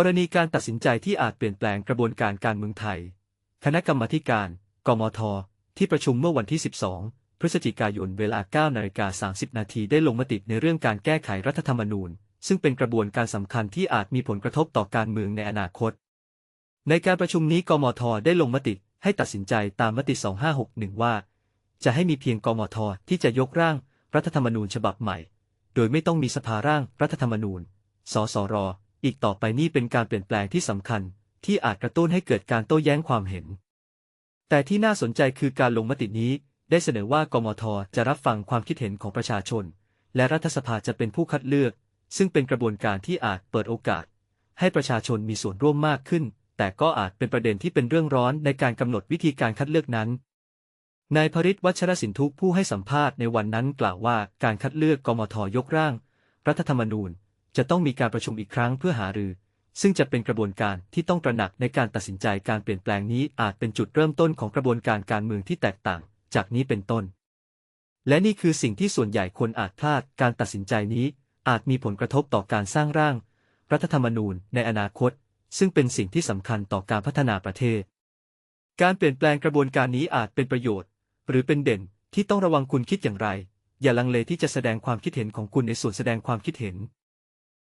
กรณีการตัดสินใจที่อาจเปลี่ยนแปลงกระบวนการการเมืองไทย คณะกรรมาการ กมท ที่ประชุมเมื่อวันที่ 12 พฤศจิกายนเวลา9นาฬิกา30 นาทีได้ลงมติในเรื่องการแก้ไขรัฐธรรมนูญ ซึ่งเป็นกระบวนการสำคัญที่อาจมีผลกระทบต่อการเมืองในอนาคต ในการประชุมนี้กมท ได้ลงมติให้ตัดสินใจตามมติ 2561 ว่า จะให้มีเพียงกมท ที่จะยกร่างรัฐธรรมนูญฉบับใหม่ โดยไม่ต้องมีสภาร่างรัฐธรรมนูญ สสร อีกต่อไปนี่เป็นการเปลี่ยนแปลงที่สำคัญ ที่อาจกระตุ้นให้เกิดการโต้แย้งความเห็น แต่ที่น่าสนใจคือการลงมตินี้ ได้เสนอว่ากมทจะรับฟังความคิดเห็นของประชาชน และรัฐสภาจะเป็นผู้คัดเลือก ซึ่งเป็นกระบวนการที่อาจเปิดโอกาส ให้ประชาชนมีส่วนร่วมมากขึ้น แต่ก็อาจเป็นประเด็นที่เป็นเรื่องร้อนในการกำหนดวิธีการคัดเลือกนั้นนายพริตวัชรสินทุกผู้ให้สัมภาษณ์ในวันนั้นกล่าวว่าการคัดเลือกกมทยกร่าง รัฐธรรมนูญ จะต้องมีการประชุมอีกครั้งเพื่อหารือ ซึ่งจะเป็นกระบวนการที่ต้องตระหนักในการตัดสินใจการเปลี่ยนแปลงนี้อาจเป็นจุดเริ่มต้นของกระบวนการการเมืองที่แตกต่าง จากนี้เป็นต้น และนี่คือสิ่งที่ส่วนใหญ่คนอาจพลาดการตัดสินใจนี้ อาจมีผลกระทบต่อการสร้างร่าง รัฐธรรมนูญในอนาคต ซึ่งเป็นสิ่งที่สำคัญต่อการพัฒนาประเทศ การเปลี่ยนแปลงกระบวนการนี้อาจเป็นประโยชน์ หรือเป็นเด่นที่ต้องระวังคุณคิดอย่างไร อย่าลังเลที่จะแสดงความคิดเห็นของคุณในส่วนแสดงความคิดเห็น